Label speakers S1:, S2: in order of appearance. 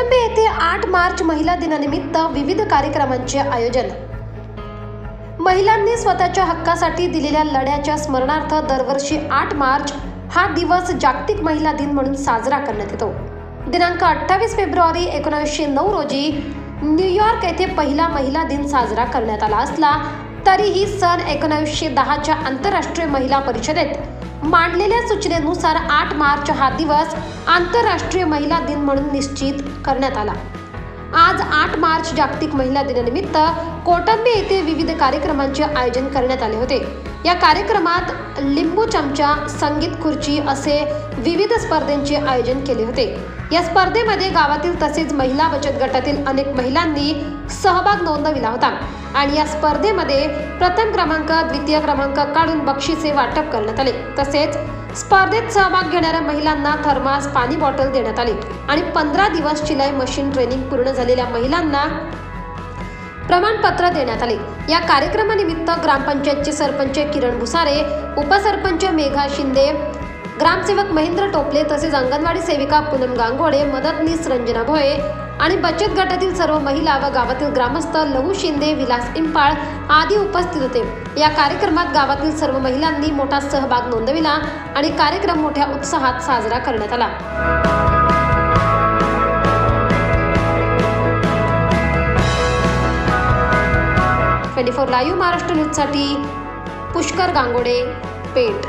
S1: कोटंबे येथे आठ मार्च महिला दिनानिमित्त विविध कार्यक्रमांचे आयोजन. महिलांनी स्वतःच्या हक्कासाठी दिलेल्या लढ्याच्या स्मरणार्थ दरवर्षी आठ मार्च हा दिवस जागतिक महिला दिन म्हणून साजरा करण्यात येतो. दिनांक अठ्ठावीस फेब्रुवारी एकोणीसशे नऊ रोजी न्यूयॉर्क येथे पहिला महिला दिन साजरा करण्यात आला असला तरीही सन एकोणीसशे दहाच्या आंतरराष्ट्रीय महिला परिषदेत मांडलेल्या सूचनेनुसार आठ मार्च हा दिवस आंतरराष्ट्रीय महिला दिन म्हणून निश्चित करण्यात आला. आज आठ मार्च जागतिक महिला दिनानिमित्त कोटंबे येथे विविध कार्यक्रमांचे आयोजन करण्यात आले होते. या कार्यक्रमात लिंबू चमचा संगीत खुर्ची असे विविध स्पर्धेंचे आयोजन केले होते. या स्पर्धेमध्ये गावातील तसेच महिला बचत गटातील अनेक महिलांनी सहभाग नोंदविला होता आणि या स्पर्धेमध्ये प्रथम क्रमांक द्वितीय क्रमांक काढून बक्षिसे वाटप करण्यात आले. तसेच स्पर्धेत सहभाग घेणाऱ्या महिलांना थर्मास पाणी बॉटल देण्यात आली आणि पंधरा दिवस शिलाई मशीन ट्रेनिंग पूर्ण झालेल्या महिलांना प्रमाणपत्र देण्यात आले. या कार्यक्रमानिमित्त ग्रामपंचायतचे सरपंच किरण भुसारे उपसरपंच मेघा शिंदे ग्रामसेवक महेंद्र टोपले तसेच अंगणवाडी सेविका पूनम गांगोळे मदतनीस रंजना भोये आणि बचत गटातील सर्व महिला व गावातील ग्रामस्थ लहू शिंदे विलास इंपाळ आदी उपस्थित होते. या कार्यक्रमात गावातील सर्व महिलांनी मोठा सहभाग नोंदविला आणि कार्यक्रम मोठ्या उत्साहात साजरा करण्यात आला. ट्वेंटी फोर लाईव्ह महाराष्ट्र न्यूजसाठी पुष्कर गांगोडे पेठ.